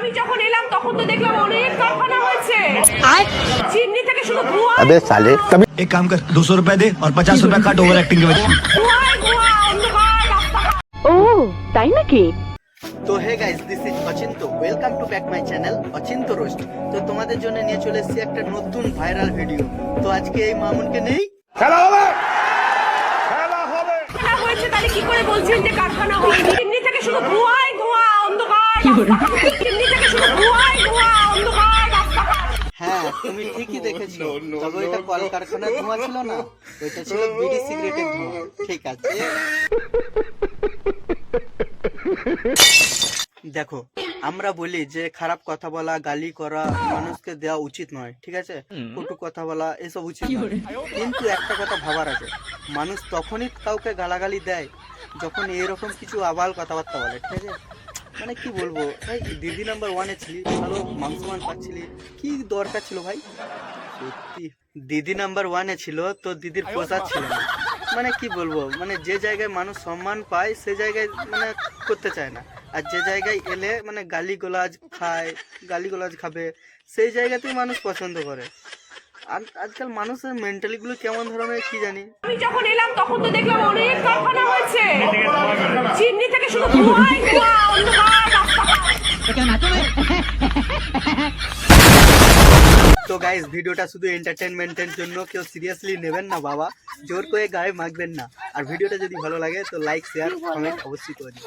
আমি যখন এলাম তখন তো দেখলাম অনেক কারখানা হয়েছে চিমনি থেকে শুধু ধোঁয়া अबे साले तभी एक काम कर दो सौ रुपए दे और पचास रुपए काट ओवर एक्टिंग के वजह ধোঁয়ায় ধোঁয়া অন্ধকার রাস্তা ও তাই নাকি তো hey guys this is Achinta welcome to back my channel Achinta roast তো তোমাদের জন্য নিয়ে চলে এসেছি একটা নতুন ভাইরাল ভিডিও তো আজকে এই মামুনকে নেই কারখানা হয়েছে তাহলে কি করে বলছেন যে কারখানা হয়নি চিমনি হ্যাঁ তুমি ঠিকই দেখেছ। তবে ওইটা কলকারখানার ধোঁয়া ছিল না ওইটা ছিল বিড়ি সিগারেটের ধোঁয়া। ঠিক আছে। দেখো আমরা বলি যে খারাপ কথা বলা গালি করা মানুষকে দেওয়া উচিত নয় ঠিক আছে? কটু কথা বলা এসব উচিত নয়। কিন্তু একটা কথা ভাবার আছে মানুষ তখনই কাউকে গালাগালি দেয় যখন এরকম কিছু আবাল কথাবার্তা বলে ঠিক আছে? মানে কি বলব? ভাই দিদি নাম্বার ওয়ানে ছিলি ভালো মান সম্মান পাচ্ছিলি কি দরকার ছিল ভাই? সত্যি দিদি নাম্বার ওয়ানে ছিল তো দিদির প্রসাদ ছিল না। মানে কি বলব মানে যে জায়গায় মানুষ সম্মান পায় সে জায়গায় মানে করতে চায় না। আর যে জায়গায় এলে মানে গালি গোলাজ খায় গালি গোলাজ খাবে সেই জায়গাতেই মানুষ পছন্দ করে। আর আজকাল মানুষের মেন্টালি গুলো কেমন ধরনের কি জানি? আমি যখন এলাম তখন তো দেখলাম অনেক কারখানা হয়েছে। চিমনি থেকে শুধু ধোঁয়া। তো গাইস ভিডিওটা শুধু এন্টারটেনমেন্টের জন্য কেউ সিরিয়াসলি নেবেন না বাবা জোর করে গায়ে মাখবেন না আর ভিডিওটা যদি ভালো লাগে তো লাইক শেয়ার কমেন্ট অবশ্যই করে দিন